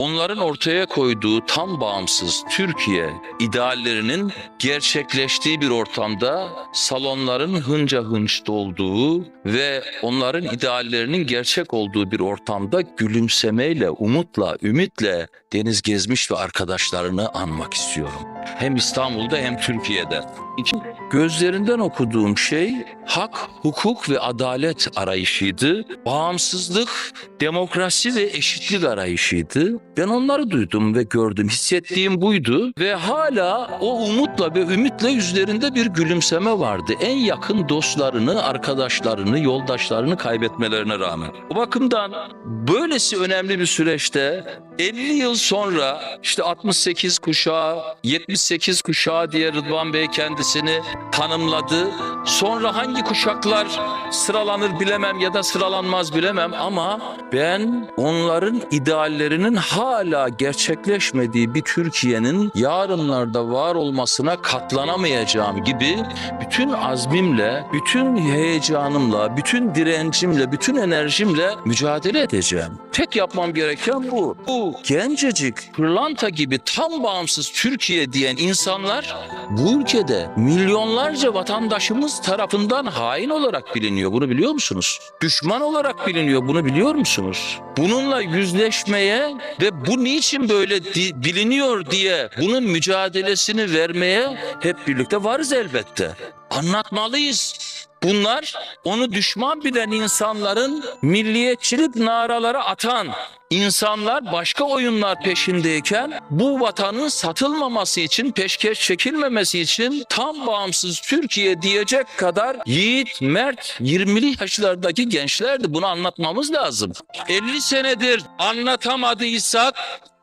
onların ortaya koyduğu tam bağımsız Türkiye ideallerinin gerçekleştiği bir ortamda salonların hınca hınç dolduğu ve onların ideallerinin gerçek olduğu bir ortamda gülümsemeyle, umutla, ümitle Deniz Gezmiş ve arkadaşlarını anmak istiyorum. Hem İstanbul'da hem Türkiye'de. İki, gözlerinden okuduğum şey hak, hukuk ve adalet arayışıydı. Bağımsızlık, demokrasi ve eşitlik arayışıydı. Ben onları duydum ve gördüm. Hissettiğim buydu ve hala o umutla ve ümitle yüzlerinde bir gülümseme vardı. En yakın dostlarını, arkadaşlarını, yoldaşlarını kaybetmelerine rağmen. O bakımdan böylesi önemli bir süreçte 50 yıl sonra işte 68 kuşağı, 78 kuşağı diye Rıdvan Bey kendisini tanımladı. Sonra hangi kuşaklar sıralanır bilemem ya da sıralanmaz bilemem ama ben onların ideallerinin hala gerçekleşmediği bir Türkiye'nin yarınlarda var olmasına katlanamayacağım gibi bütün azmimle, bütün heyecanımla, bütün direncimle, bütün enerjimle mücadele edeceğim. Tek yapmam gereken bu. Bu gencecik pırlanta gibi tam bağımsız Türkiye diyen insanlar bu ülkede milyonlarca vatandaşımız tarafından hain olarak biliniyor. Bunu biliyor musunuz? Düşman olarak biliniyor. Bunu biliyor musunuz? Bununla yüzleşmeye ve bu niçin böyle biliniyor diye bunun mücadelesini vermeye hep birlikte varız elbette. Anlatmalıyız. Bunlar onu düşman bilen insanların milliyetçilik naraları atan insanlar başka oyunlar peşindeyken bu vatanın satılmaması için peşkeş çekilmemesi için tam bağımsız Türkiye diyecek kadar yiğit, mert 20'li yaşlardaki gençlerdi. Bunu anlatmamız lazım. 50 senedir anlatamadıysak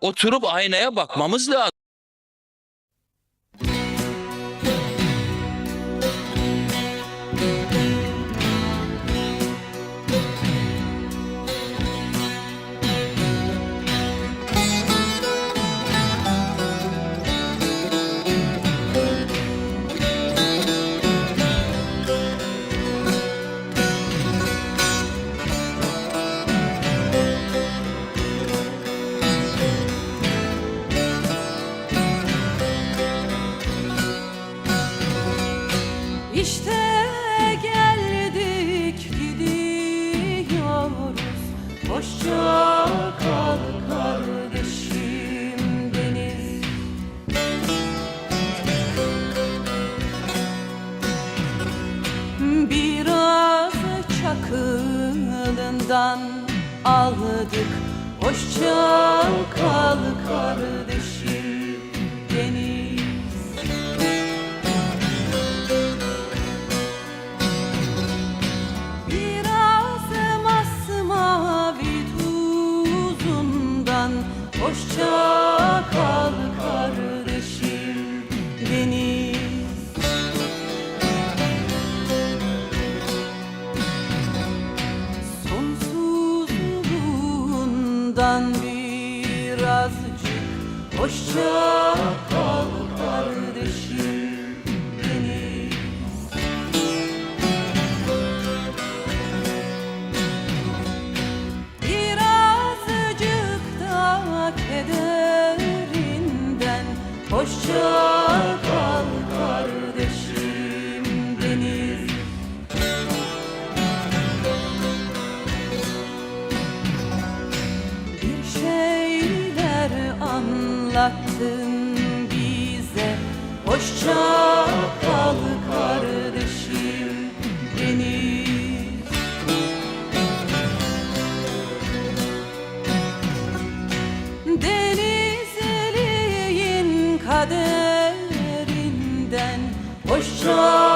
oturup aynaya bakmamız lazım. Hoşça kal kardeşim deniz. Biraz çakılından aldık. Hoşça kal kardeşim Hoşça kal kardeşim deniz. Sonsuzluğundan birazcık Hoşça kal kardeşim anlattın bize. Hoşça kal kardeşim deniz. Denizliğin kaderinden Hoşça